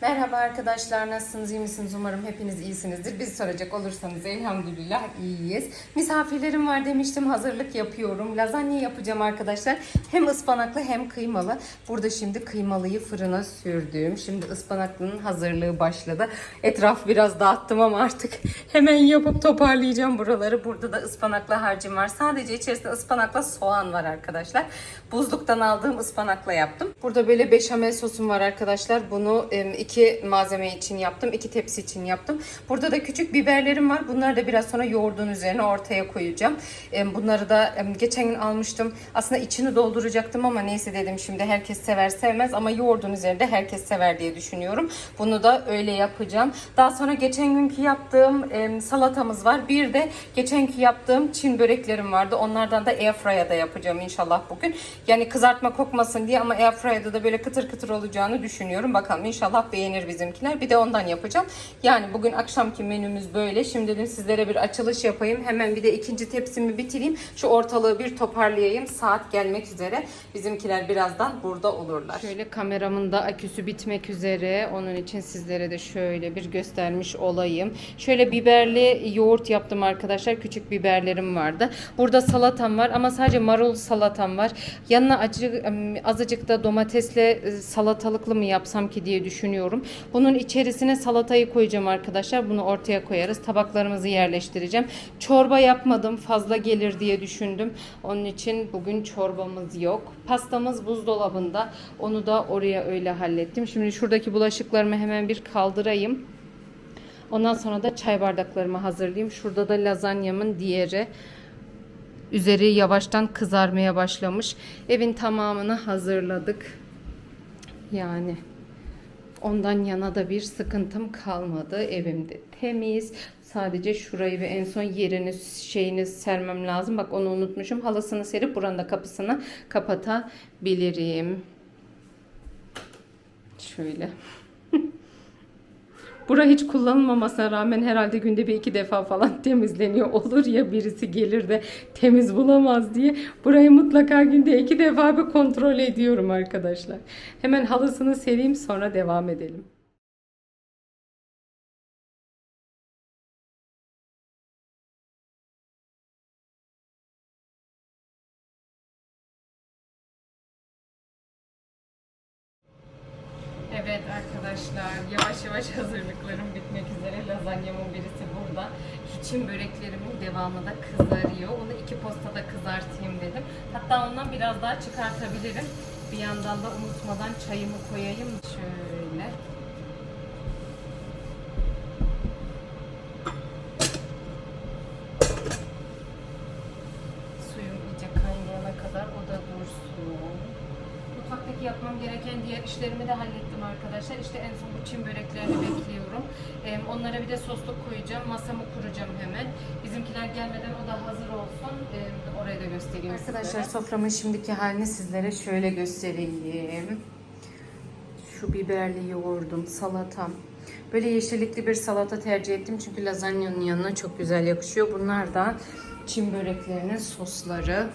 Merhaba arkadaşlar nasılsınız iyi misiniz umarım hepiniz iyisinizdir. Biz soracak olursanız elhamdülillah iyiyiz. Misafirlerim var demiştim hazırlık yapıyorum. Lazanya yapacağım arkadaşlar. Hem ıspanaklı hem kıymalı. Burada şimdi kıymalıyı fırına sürdüm. Şimdi ıspanaklının hazırlığı başladı. Etraf biraz dağıttım ama artık hemen yapıp toparlayacağım buraları. Burada da ıspanaklı harcım var. Sadece içerisinde ıspanakla soğan var arkadaşlar. Buzluktan aldığım ıspanakla yaptım. Burada böyle beşamel sosum var arkadaşlar. Bunu iki malzeme için yaptım. iki tepsi için yaptım. Burada da küçük biberlerim var. Bunları da biraz sonra yoğurdun üzerine ortaya koyacağım. Bunları da geçen gün almıştım. Aslında içini dolduracaktım ama neyse dedim şimdi herkes sever sevmez ama yoğurdun üzerinde herkes sever diye düşünüyorum. Bunu da öyle yapacağım. Daha sonra geçen günkü yaptığım salatamız var. Bir de geçenki yaptığım Çin böreklerim vardı. Onlardan da airfryer'da yapacağım inşallah bugün. Yani kızartma kokmasın diye ama airfryer'da da böyle kıtır kıtır olacağını düşünüyorum. Bakalım inşallah beğenir bizimkiler. Bir de ondan yapacağım. Yani bugün akşamki menümüz böyle. Şimdi dedim sizlere bir açılış yapayım. Hemen bir de ikinci tepsimi bitireyim. Şu ortalığı bir toparlayayım. Saat gelmek üzere. Bizimkiler birazdan burada olurlar. Şöyle kameramın da aküsü bitmek üzere. Onun için sizlere de şöyle bir göstermiş olayım. Şöyle biberli yoğurt yaptım arkadaşlar. Küçük biberlerim vardı. Burada salatam var ama sadece marul salatam var. Yanına acı azıcık da domatesle e, salatalıklı mı yapsam ki diye düşünüyorum. Bunun içerisine salatayı koyacağım arkadaşlar. Bunu ortaya koyarız. Tabaklarımızı yerleştireceğim. Çorba yapmadım. Fazla gelir diye düşündüm. Onun için bugün çorbamız yok. Pastamız buzdolabında. Onu da oraya öyle hallettim. Şimdi şuradaki bulaşıklarımı hemen bir kaldırayım. Ondan sonra da çay bardaklarımı hazırlayayım. Şurada da lazanyamın diğeri. Üzeri yavaştan kızarmaya başlamış. Evin tamamını hazırladık. Yani ondan yana da bir sıkıntım kalmadı. Evimde temiz. Sadece şurayı ve en son yerini şeyini sermem lazım. Bak onu unutmuşum. Halısını serip buranın da kapısını kapatabilirim. Şöyle. Bura hiç kullanılmamasına rağmen herhalde günde bir iki defa falan temizleniyor. Olur ya birisi gelir de temiz bulamaz diye. Burayı mutlaka günde iki defa bir kontrol ediyorum arkadaşlar. Hemen halısını sereyim sonra devam edelim. Evet arkadaşlar yavaş yavaş hazırlıklarım bitmek üzere. Lazanyamın birisi burada. Çin böreklerimin devamı da kızarıyor. Onu iki postada kızartayım dedim. Hatta ondan biraz daha çıkartabilirim. Bir yandan da unutmadan çayımı koyayım. Şöyle. Suyum iyice kaynayana kadar o da dursun. Mutfaktaki yapmam gereken diğer işlerimi de hallettim arkadaşlar. İşte en son bu çim böreklerini bekliyorum. Ee, onlara bir de sosluk koyacağım. Masamı kuracağım hemen. Bizimkiler gelmeden o da hazır olsun. Ee, orayı da göstereyim Arkadaşlar soframın şimdiki halini sizlere şöyle göstereyim. Şu biberli yoğurdum, salatam. Böyle yeşillikli bir salata tercih ettim çünkü lazanyanın yanına çok güzel yakışıyor. Bunlar da çim böreklerinin sosları.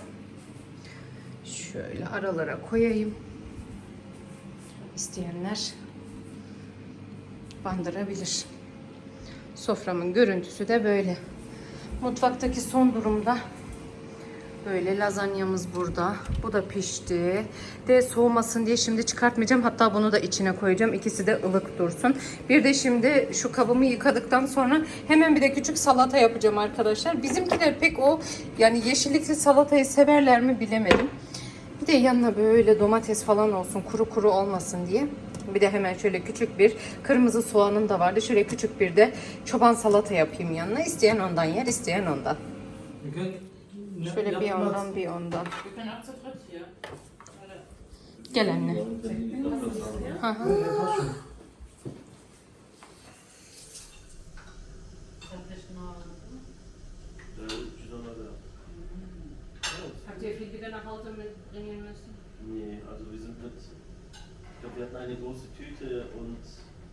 Şöyle aralara koyayım. İsteyenler bandırabilir. Soframın görüntüsü de böyle. Mutfaktaki son durumda böyle lazanyamız burada. Bu da pişti. De soğumasın diye şimdi çıkartmayacağım. Hatta bunu da içine koyacağım. İkisi de ılık dursun. Bir de şimdi şu kabımı yıkadıktan sonra hemen bir de küçük salata yapacağım arkadaşlar. Bizimkiler pek o yani yeşillikli salatayı severler mi bilemedim. De yanına böyle domates falan olsun kuru kuru olmasın diye. Bir de hemen şöyle küçük bir kırmızı soğanım da vardı. Şöyle küçük bir de çoban salata yapayım yanına. İsteyen ondan yer, isteyen ondan. Şöyle bir ondan bir ondan. Gel anne. Hı hı. Habt ihr viel wieder nach Hause mitbringen müssen? Nee, also wir sind mit, ich glaube, wir hatten eine große Tüte und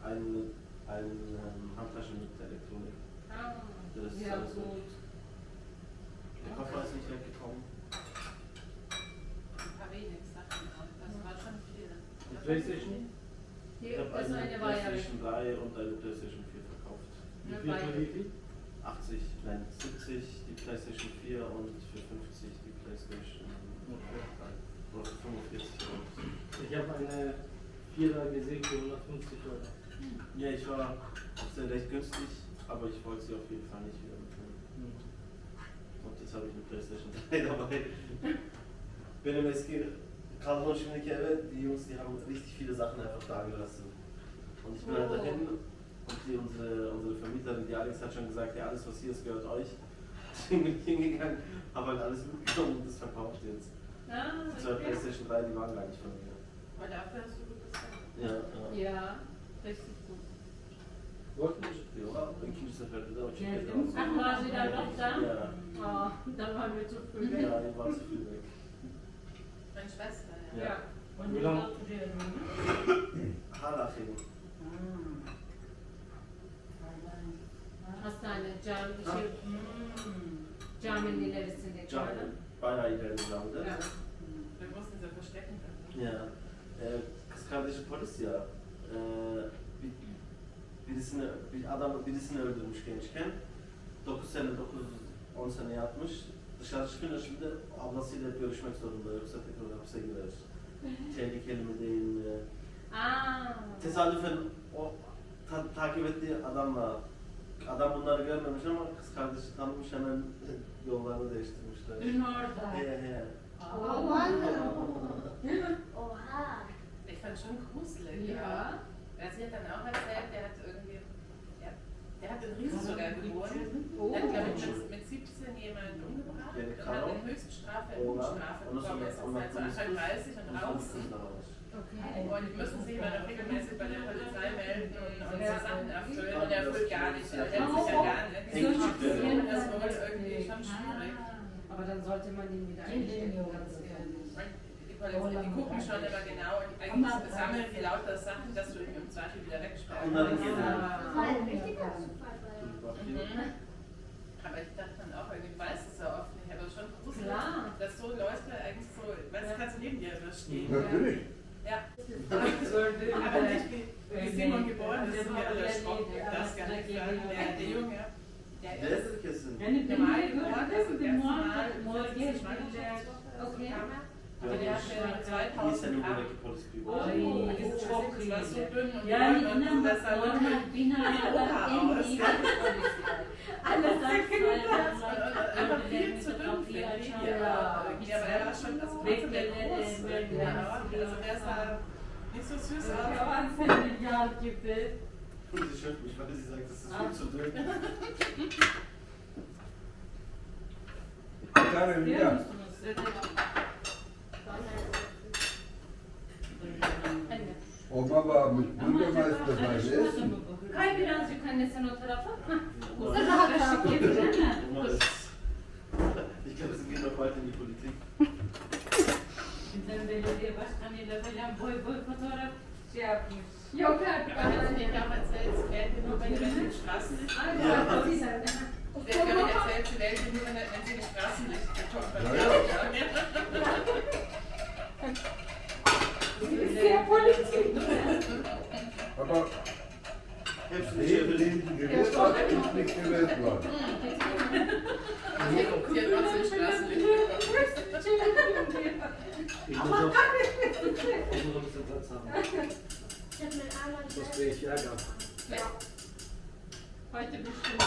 eine, eine ähm, Handtasche mit Elektronik. Ah, Das ist ja, alles so. gut. Der Koffer ist nicht weggekommen. Ein paar wenig Sachen. Das war schon viel. Die Playstation? Ich habe eine eine PlayStation 3 und eine PlayStation 4 verkauft. Wie viel für wie viel? 80, nein, 70 die PlayStation 4 und für 50 die PlayStation 3. Oder 45 Euro. Ich habe eine Vierer gesehen für 150 Euro. Ja, ich war sehr recht günstig, aber ich wollte sie auf jeden Fall nicht wieder mitnehmen. Hm. Und jetzt habe ich eine PlayStation 3 dabei. Benim eski kadron şimdiki eve die Jungs, die haben richtig viele Sachen einfach da gelassen. Und ich bin halt Oh. dahin und die, unsere, unsere Vermieterin, die Alex hat schon gesagt, ja alles was hier ist, gehört euch. Deswegen bin ich hingegangen, habe halt alles mitgenommen und das verkauft jetzt. Ah, Die zwei okay. PlayStation 3, die waren gar nicht von mir. Aber dafür hast du gut bezahlt. Ja, ja. Ja, richtig gut. Wollten Sie? Ja, ben kimse verdi o Ja, çekildi. Ach, war sie dann doch da? Ja, Oh, dann waren wir zu früh weg. ja, die war zu viel weg. Meine Schwester, ja. Ja. Und Wie lang- lange studieren? Hala film. Hast du eine cami, şey, caminin ilerisindeki Can, öyle? Bayağı ilerledi. ja. Wir mussten sie verstecken. Ya, e, kız kardeşi polis ya. E, bir, birisini, bir adam birisini öldürmüş gençken. 9 sene, 9 10 sene yatmış. Dışarı çıkınca şimdi ablasıyla görüşmek zorunda yoksa tekrar hapse girer. Tehlikeli mi değil mi? Aa. Tesadüfen o ta- takip ettiği adamla adam bunları görmemiş ama kız kardeşi tanımış hemen yollarını değiştirmişler. Dün orada. He he. Oha. Oha. Ich fand schon gruselig. Ja. Er sie hat dann auch erzählt, der hat irgendwie, ja, der hat in Ries sogar geboren. Oh. Der hat, glaube ich, mit, mit 17 jemanden umgebracht Der und hat in Höchststrafe Und das bekommen. ist Ist auch jetzt halt so Anfang 30 und draußen. Okay. Und die müssen sich immer noch regelmäßig bei der Polizei melden und, und so Sachen erfüllen. Und er erfüllt gar nicht. Er hält sich ja gar nicht. Hängt sich Und der- das ist wohl irgendwie schon schwierig. Aber dann sollte man ihn wieder einstellen, ganz. Die gucken schon immer genau und eigentlich sammeln die lauter Sachen, dass du ihn im Zweifel wieder wegsperren kannst. Das war ein richtiger Zufall. Mhm. Aber ich dachte dann auch, irgendwie weiß es ja oft nicht, aber schon gruselig, Klar. dass so Leute eigentlich so, weil es kannst du neben dir stehen. Natürlich. Ja. Aber nicht wie, wie Simon geboren ist, sind wir alle erschrocken. Das gar nicht sagen. Der, der Junge, der ist Nedir kesin? Yani normal benim geboren, gördüm also bir ganz normal, muhakkak morgen die Schwangerschaft. Okay. Aber der hat ja İyi 2000 sene Gramm. buradaki polis büyüğü. Ay, Dieses çok Gesicht war so iyi. dünn und Yani die Leute inan und bak deshalb normal binalardan en iyi polisler. Allah'tan Einfach viel zu dünn für die. Ja, aber er war schon das trotzdem der groß. Ja, also der sah nicht so süß aus. Yalan senin yar gibi. Sie schimpft mich, weil sie sagt, das ist viel zu dünn. Tane Biliyor Hülya. musunuz? Anne. Oma varmış. Bürgermeister saydı. Kay birazcık anne sen o tarafa. Hah. Uzun rahat rahat yapacağım. Ama das- Ich Ich muss noch, ich muss noch ein bisschen Platz haben. Ich hab meinen Arm an Sonst kriege ich Ärger. Heute bestimmt.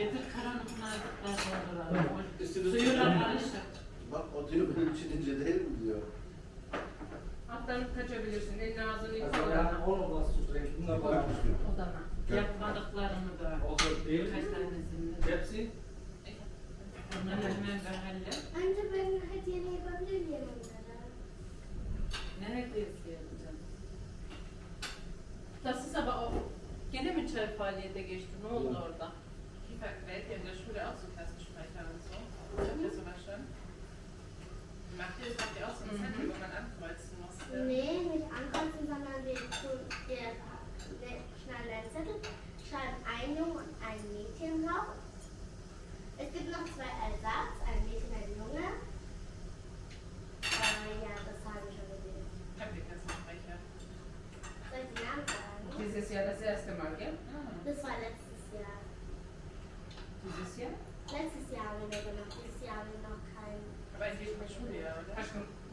Yani. Getir karanlıklar Suyuna karışık. Bak o diyor benim için ince değil mi diyor. Atlanıp kaçabilirsin. Elini ağzını hatten auch noch was zu trinken, aber Odana. Yapmadıklarımı da. außer dem, Kaç tanesini. Pepsi, Onları hemen behalle. Anne ben hediye yapabilir miyim onlara? Ne hediyesi yapacağım? Das ist aber auch... Gene mi çay faaliyete geçti? Ne oldu orada? Kiefer wählt ja in der Schule auch so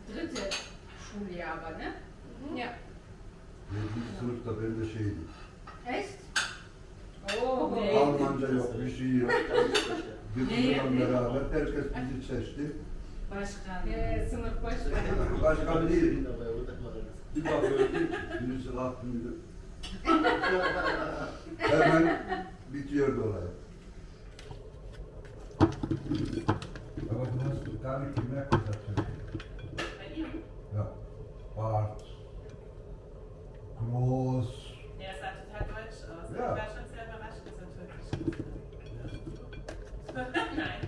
dritte Schuljahr aber, ne? Mhm. Ja. Yedinci sınıfta ben de şeydi. Echt? Oh. Ne? Almanca yok, bir şey yok. Ne yapıyor? beraber herkes bizi seçti. Başkan. Ee, sınıf başkanı. Başkan değil. Bir bakıyorum birisi dedi. Hemen bitiyordu olay. Du hast gar nicht gemerkt, dass Bart. Groß. Ja, es sah total deutsch aus. Ja. Ich war schon sehr überrascht, dass er türkisch ist. Nein.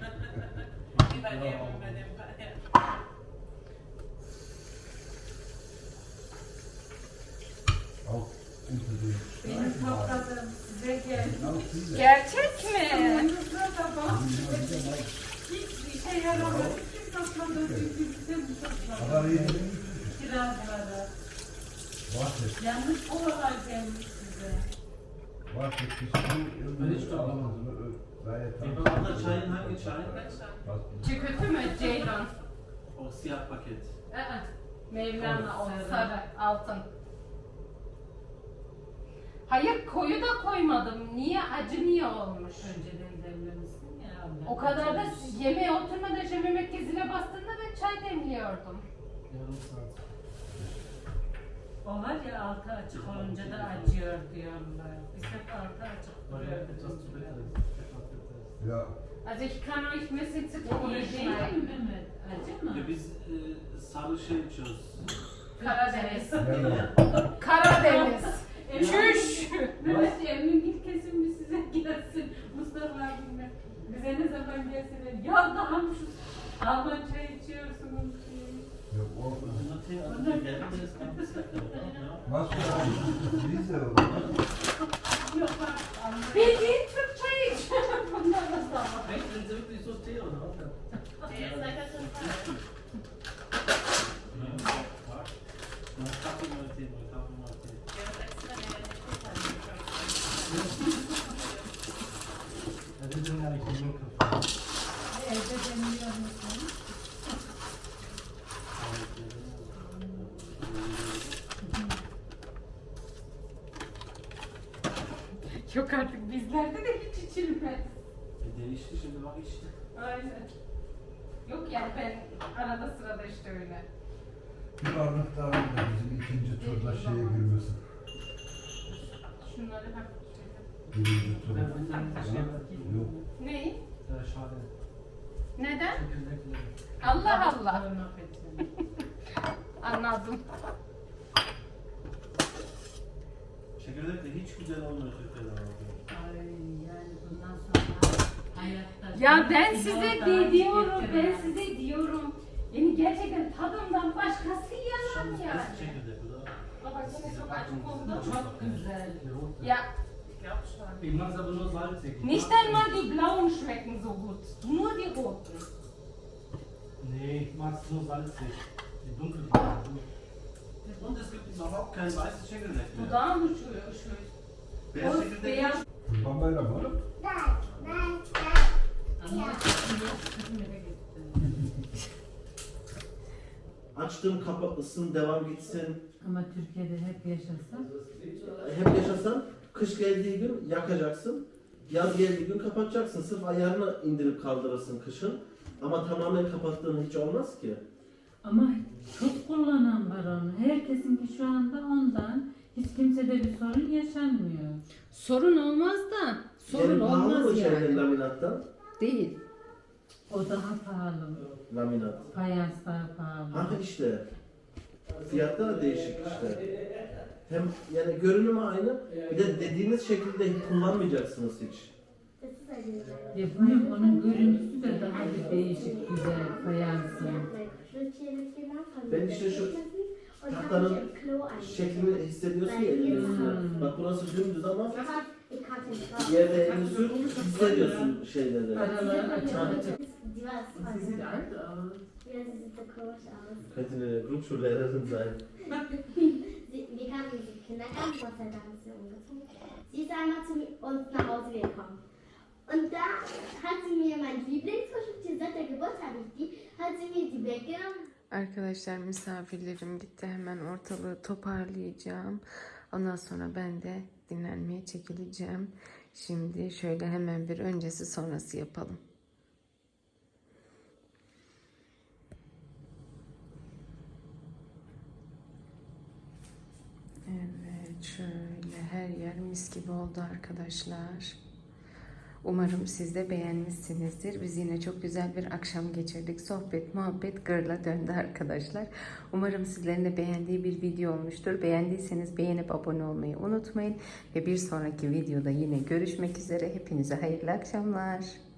Wie bei dem, bei dem Fall, ja. Auch den Benim topladım size geldi. Gerçek mi? Yanınızda da bak. Hiçbir şey yaramadı. Kim topladı? Mi topladı? Aber hier Kirazları. Wartet, Yanlış oralar gelmiş size. ich irgendwie doch alles mache. gayet Berater çayın hangi çay? Ben schon. Was- Çi kötü mü Ceylan? O siyah paket. Aa, Mevlana o Sarı. sarı, altın. Hayır koyu da koymadım. Niye? Acı niye olmuş? Önceden demlemişsin ya. O kadar da yemeğe oturmadan şöyle merkezine bastığında ben çay demliyordum. yarım saat. O var ya altı açık olunca da acıyor diyorlar. Biz hep altı açık zu ist. Ja, Also ich kann euch ein bisschen O Zitrone iyi değil mi schneiden. Mehmet? Acı mı? Ya biz e, sarı şey içiyoruz. Karadeniz. Karadeniz. Çüş. Mehmet emin git kesin bir size gelsin. Mustafa abimle. Bize ne zaman gelsinler. Ya daha mı şu Alman çay içiyorsunuz ja o, Tee, also die gelben, Yok bak. Alman. Bildiğin Türk çayı iç. Bunlar nasıl ama? Der ist leider schon falsch. Mal Kaffee, mal Tee, mal Kaffee, mal Tee. Der ist extra der nicht Ja, wir sind ja nicht nur Kaffee. Evde demliyor musun? Yok artık bizlerde de hiç içilmez. E değişti şimdi bak işte. Aynen. Yok yani ben arada sırada işte öyle. Bir varlık daha var da bizim ikinci turda şeye girmesin. Şunları şöyle. Birinci tura. Ben bir tane şey. Yok. Neyi? Şahane. Neden? Çekirdekleri. Allah Allah. Anladım. Çekirdek de hiç güzel olmuyor Türkiye'den aldığım. Ay yani bundan sonra hayatta... Ya ben size de diyorum, ben size diyorum. Yani gerçekten tadımdan başkası yalan yani. nasıl çekirdek bu da? Baba yine çok açık oldu. Çok güzel. Es aber nur salzig. nicht einmal die blauen schmecken so gut. Nur die roten. Nee, ich mag es nur salzig. Die dunklen. Und es gibt überhaupt kein weißes Çekirdek mehr. Dudağım uçuyor şu. Beyaz O çekirdek beyaz. Kurban bayramı gitti. Açtım kapatlısın devam gitsin. Ama Türkiye'de hep yaşasın. Hep yaşasan kış geldiği gün yakacaksın. Yaz geldiği gün kapatacaksın. Sırf ayarını indirip kaldırırsın kışın. Ama tamamen kapattığın hiç olmaz ki. Ama çok kullanan var onu. Herkesinki şu anda ondan. Hiç kimsede bir sorun yaşanmıyor. Sorun olmaz da sorun pahalı mı olmaz yani. laminattan? Değil. O daha pahalı. Laminat. Fayans daha pahalı. Ha işte. Fiyatlar değişik işte. Hem yani görünümü aynı. Bir de dediğiniz şekilde kullanmayacaksınız hiç. Ya bunun, onun görüntüsü de daha bir değişik güzel fayansın. Ben işte şu tahtanın Şeklini hissediyorsun ya elinin üstüne. Bak burası dümdüz ama yerde sür hissediyorsun şeyleri. Die. Könnte eine Grundschullehrerin sein. Wir kamen in den Kindergarten, Gott sei Dank ist sie umgezogen. Sie ist einmal zu uns nach Hause gekommen. Und da hat sie mir mein Lieblingsfrühstück, seit der Geburt habe ich die, hat sie mir die weggenommen. Arkadaşlar misafirlerim gitti. Hemen ortalığı toparlayacağım. Ondan sonra ben de dinlenmeye çekileceğim. Şimdi şöyle hemen bir öncesi sonrası yapalım. Evet şöyle her yer mis gibi oldu arkadaşlar. Umarım siz de beğenmişsinizdir. Biz yine çok güzel bir akşam geçirdik. Sohbet, muhabbet gırla döndü arkadaşlar. Umarım sizlerin de beğendiği bir video olmuştur. Beğendiyseniz beğenip abone olmayı unutmayın. Ve bir sonraki videoda yine görüşmek üzere. Hepinize hayırlı akşamlar.